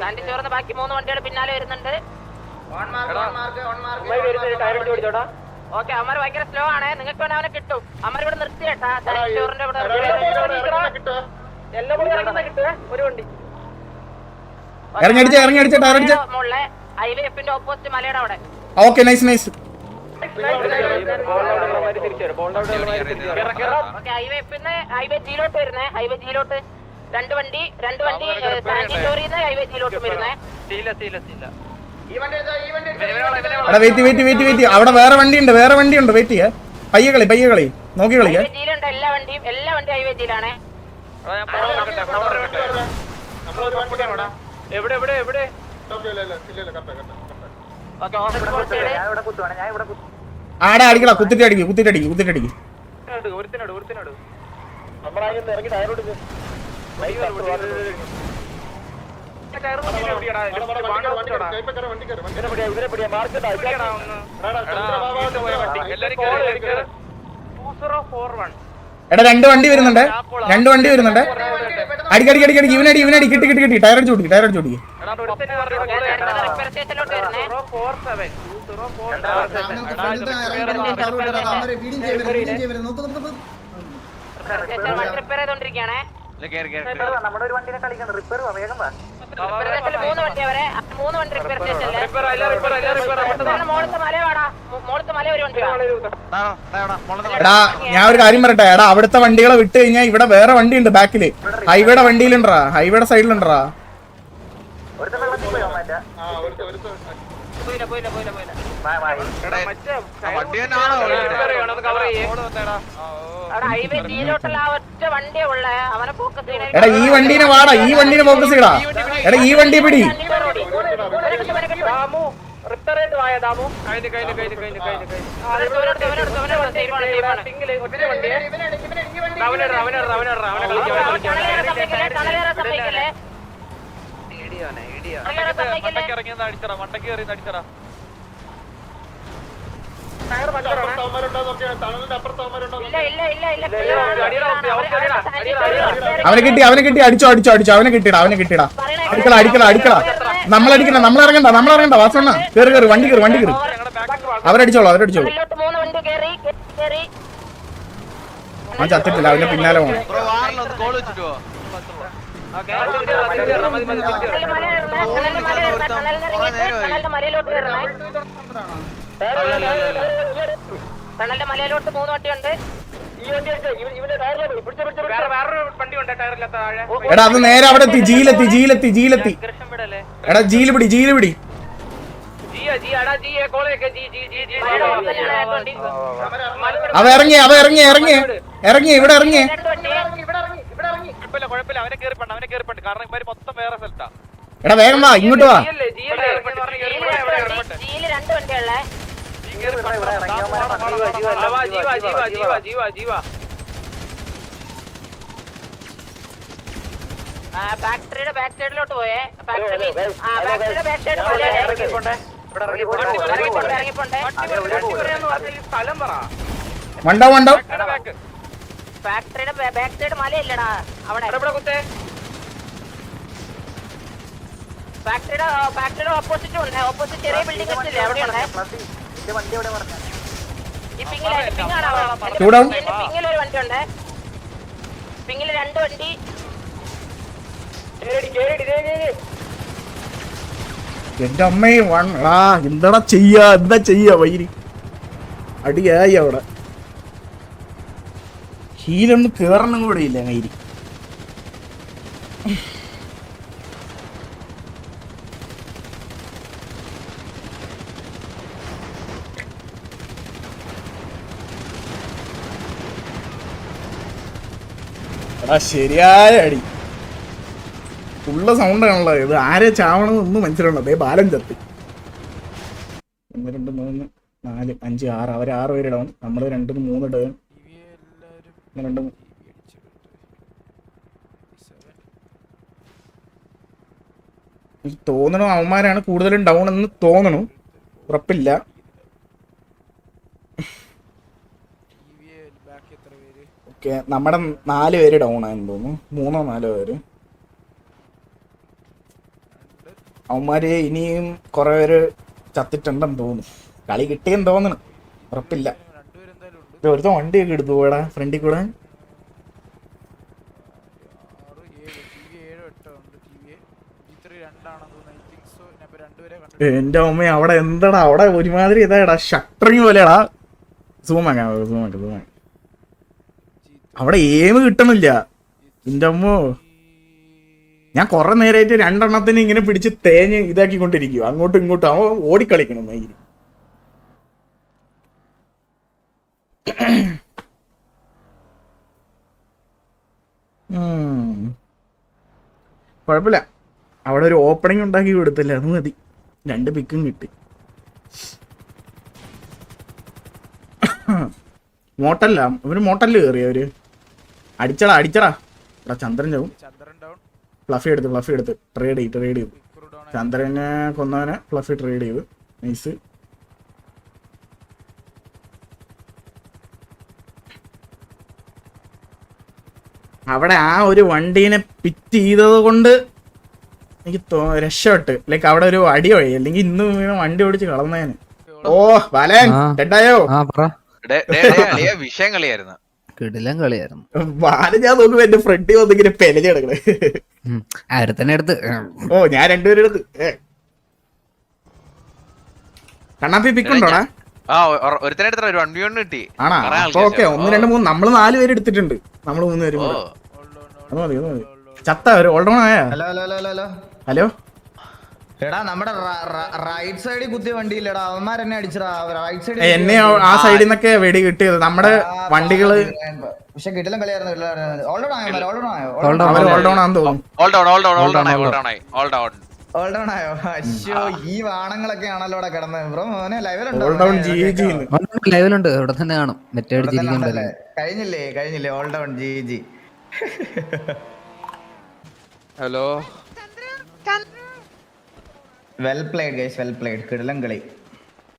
Sandy ചോർന്ന് ബാക്കി മൂന്ന് വണ്ടികൾ പിന്നാലെ വരുന്നുണ്ട്. ഓക്കെ അമർ ഭയങ്കര സ്ലോ ആണ്. നിങ്ങൾക്ക് വേണേ അവനെ കിട്ടും. അമർ ഇവിടെ നിർത്തിയേട്ടാ ചോറിന്റെ ഇവിടെ ഒരു വണ്ടി. ഇറങ്ങി അടിച്ച ഇറങ്ങി അടിച്ച ടയർ അടിച്ച മുകളിലെ ഹൈവേ എഫിന്റെ ഓപ്പോസിറ്റ് മലയുടെ അവിടെ. Okay nice nice okay highway എഫിന്ന് highway ജിയിലോട്ട് വരുന്നേ ഹൈവേ ജിയിലോട്ട് രണ്ട് വണ്ടി രണ്ട് വണ്ടി സാൻഡി ചോറിന്ന് ഹൈവേ ജിയിലോട്ട് വരുന്നേ. എടാ വെയിറ്റ് വെയിറ്റ് വെയിറ്റ് വെയിറ്റ്. അവിടെ വേറെ വണ്ടി ഉണ്ട് വേറെ വണ്ടി ഉണ്ട് വെയിറ്റ് ചെയ്യേ. പയ്യെ കളി പയ്യെ കളി. നോക്കി കളിക്കേ. എല്ലാ വണ്ടിയും എല്ലാ വണ്ടി എവിടെ എവിടെ എവിടെ? ആടെ അടിക്കടാ കുത്തിട്ട് അടിക്കും കുത്തിട്ട് അടിക്കും കുത്തിട്ട് അടിക്കും. ഒരുത്തിനോട് ഒരുത്തിനോട് കൈപ്പക്കര ഇറങ്ങി എടാ രണ്ട് വണ്ടി വരുന്നുണ്ട് രണ്ട് വണ്ടി വരുന്നുണ്ട് അടിക്കടി അടിക്കടി അടിക്ക് ഇവനടി ഇവനടി കിട്ടി കിട്ടി കിട്ടി ടയർ അടിച്ചു കൊടുക്കും ടയർ അടിച്ചു കൊടുക്കും റിപ്പയർ ഒരു വണ്ടിനെ കളിക്കണം. റിപ്പയർ റിപ്പയർ സ്റ്റേഷനിൽ മൂന്ന് വണ്ടി അവരെ മൂന്ന് വണ്ടി റിപ്പയർ സ്റ്റേഷനിൽ മോളത്തെ മല വാടാ. മോളത്തെ മല ഒരു വണ്ടി എടാ ഞാൻ ഒരു കാര്യം പറയട്ടെ. എടാ അവിടുത്തെ വണ്ടികളെ വിട്ട് കഴിഞ്ഞാൽ ഇവിടെ വേറെ വണ്ടി ഉണ്ട് ബാക്കിൽ ഹൈവേയുടെ വണ്ടിയിലുണ്ടാ ഹൈവേയുടെ സൈഡിലുണ്ടാ പോയില്ല പോയില്ല പോയില്ല. എടാ ഈ വണ്ടീനെ വാടാ ഈ വണ്ടീനെ ഫോക്കസ് ചെയ്യടാ എടാ ഈ വണ്ടി പിടി അപ്പുറത്തവന്മാരുണ്ടോ നോക്കിയാ തണലിന്റെ അപ്പുറത്തവന്മാരുണ്ടോ ഇല്ല ഇല്ല ഇല്ല ഇല്ല അവനെ കിട്ടി അവനെ കിട്ടി അടിച്ചോ അടിച്ചോ അടിച്ചോ അവനെ കിട്ടിടാ അവനെ കിട്ടിടാ നമ്മൾ അടിക്കല നമ്മൾ നമ്മളടിക്കണ്ട നമ്മളിറങ്ങണ്ട നമ്മളിറങ്ങണ്ട വാസണ്ണ. കേറി കേറി വണ്ടി കയറി വണ്ടി കയറി അവരടിച്ചോളൂ അവരടിച്ചോളൂ. ആ കേറി കേറി. ചത്തിട്ടില്ല അവന്റെ പിന്നാലെ പോകണം മലയിലോട്ട് മൂന്ന് വണ്ടിയുണ്ട്. എടാ അത് നേരെ അവിടെ എത്തി ജീലെത്തി ജീലെത്തി ജീലെത്തി. എടാ ജീൽ പിടി ജീൽ പിടി. അവ ഇറങ്ങി അവ ഇറങ്ങി ഇറങ്ങി. ഇറങ്ങി ഇവിടെ ഇറങ്ങി. കുഴപ്പമില്ല കുഴപ്പമില്ല. അവനെ കേറിപ്പണ്ട് അവനെ കേറിപ്പണ്ട് കാരണം ഇവർ മൊത്തം വേറെ സ്ഥലത്താ. എടാ വേഗം വാ ഇങ്ങോട്ട് വാ. ഫാക്ടറിയുടെ ബാക്ക് സൈഡിലോട്ട് പോയേ. ഫാക്ടറി ആ ഫാക്ടറിയുടെ ബാക്ക് സൈഡ് വണ്ടോ വണ്ടോ ഫാക്ടറിയുടെ ബാക്ക്. സൈഡ് മലയില്ലടാ അവിടെ. ഫാക്ടറിയുടെ ഫാക്ടറിയുടെ ഓപ്പോസിറ്റ് ഉണ്ട് ഓപ്പോസിറ്റ് ചെറിയ ബിൽഡിംഗ് വെച്ചില്ലേ. പിങ്ങിൽ ഒരു വണ്ടി ഉണ്ട്. പിങ്ങിൽ രണ്ട് വണ്ടി. എന്റെ അമ്മയെ വണ്ടാ എന്താടാ ചെയ്യാ? എന്താ ചെയ്യാ? വൈരി. അടിയായി അവിടെ. ഹീലൊന്നും കേറണം കൂടെ ഇല്ല വൈരി. എടാ ശരിയായ അടി. ഉള്ള സൗണ്ട് ആണല്ലോ ഇത്. ആരെ ചാവണമെന്ന് ഒന്നും മനസ്സിലുണ്ടോ അതേ ബാലൻ ചത്ത്. ഒന്ന് രണ്ട് മൂന്ന് നാല് അഞ്ച് ആറ്. അവർ ആറ് പേര് ഡൗൺ നമ്മൾ രണ്ട് മൂന്ന് ഡൗൺ രണ്ട് തോന്നണു? അവന്മാരാണ് കൂടുതലും ഡൗൺ എന്ന് തോന്നണു. ഉറപ്പില്ല. ഓക്കെ. നമ്മുടെ നാല് പേര് ഡൗൺ ആയെന്ന് തോന്നുന്നു. മൂന്നോ നാലോ പേര്. അവന്മാര് ഇനിയും കുറെ പേര് ചത്തിട്ടുണ്ടെന്ന് തോന്നുന്നു. കളി കിട്ടിയെന്ന് തോന്നണം ഉറപ്പില്ല. ഒരുത്തോ വണ്ടിയൊക്കെ എടുത്തു പോടാ ഫ്രണ്ടിൽ കൂടെ. എന്റെ അമ്മ അവിടെ എന്താടാ? അവിടെ ഒരുമാതിരി ഇതാടാ ഷട്ടറിങ് പോലെയാടാ. സൂമാക്കാം സൂമാക്കാം സൂമാക്കാം അവിടെ ഏമ് കിട്ടണില്ല. എന്റെ അമ്മോ. ഞാൻ കുറെ നേരമായിട്ട് രണ്ടെണ്ണത്തിന് ഇങ്ങനെ പിടിച്ച് തേഞ്ഞ് ഇതാക്കിക്കൊണ്ടിരിക്കും അങ്ങോട്ടും ഇങ്ങോട്ടും അവൻ ഓടിക്കളിക്കണം മൈരി. കുഴപ്പമില്ല. അവിടെ ഒരു ഓപ്പണിംഗ് ഉണ്ടാക്കി കൊടുത്തില്ല അത് മതി. രണ്ട് പിക്കും കിട്ടി. മോട്ടല്ല അവർ മോട്ടൽ കയറി അവർ? അടിച്ചടാ അടിച്ചടാ. എടാ ചന്ദ്രൻ ചാവും. ഫ്ലഫി എടുത്ത് ഫ്ലഫി എടുത്ത്. ട്രേഡ് ചെയ്ത് ട്രേഡ് ചെയ്തു ചന്ദ്രനെ കൊന്നവനെ ഫ്ലഫി ട്രേഡ് ചെയ്തു. നൈസ് അവിടെ ആ ഒരു വണ്ടീനെ പിറ്റ് ചെയ്തത് കൊണ്ട് എനിക്ക് തോ- രക്ഷപ്പെട്ട്. ലൈക്ക് അവിടെ ഒരു അടി വഴി അല്ലെങ്കിൽ ഇന്ന് ഇങ്ങനെ വണ്ടി ഓടിച്ച് കളന്നേന്. ഓ ബാലൻ. ഡെഡായോ വിഷയം കളിയായിരുന്നു. കിടിലം കളിയായിരുന്നു. ബാല ഞാൻ നോക്കുമ്പോ എന്റെ ഫ്രണ്ട് വന്നിങ്ങനെ പെലഞ്ഞെടുക്കണേ ഉം. ആരെ തന്നെ എടുത്ത് ഓ ഞാൻ രണ്ടുപേരും എടുത്ത്. കണ്ണാപ്പി പിക്കുണ്ടോടാ ആ ഒരുത്തനെ എടുത്ത ഒരു വൺ വി വൺ കിട്ടി. ആണാ? കുറെ അപ്പൊ ആൾക്കാര് ഓക്കെ. ഒന്ന് രണ്ട് മൂന്ന്. നമ്മൾ നാല് പേര് എടുത്തിട്ടുണ്ട്. നമ്മൾ മൂന്ന് പേര് ഓ. കൂടെ അത് മതി അത് മതി. ചത്ത ഒരു ഓൾഡൗൺ ആയാ? Hello hello hello hello hello. Hello? എടാ നമ്മുടെ റൈറ്റ് സൈഡിൽ കുത്തിയ വണ്ടിയില്ലടാ. അവന്മാർ എന്നെ അടിച്ചടാ. റൈറ്റ് സൈഡിൽ എന്നെ ആ- സൈഡിൽ നിന്നൊക്കെ വെടി കിട്ടിയത്. നമ്മുടെ വണ്ടികൾ പക്ഷെ കിട്ടില്ല കളിയായിരുന്നു all down all down all down all down all down ഈ വാണങ്ങളൊക്കെ ആണല്ലോ ഇവിടെ കിടന്നത് ബ്രോ മോനെ ലൈവലുണ്ട് ലൈവിലുണ്ട് ഇവിടെ തന്നെ കാണും. കഴിഞ്ഞില്ലേ കഴിഞ്ഞില്ലേ? All down G G hello? Well played guys well played கிடலங்களை.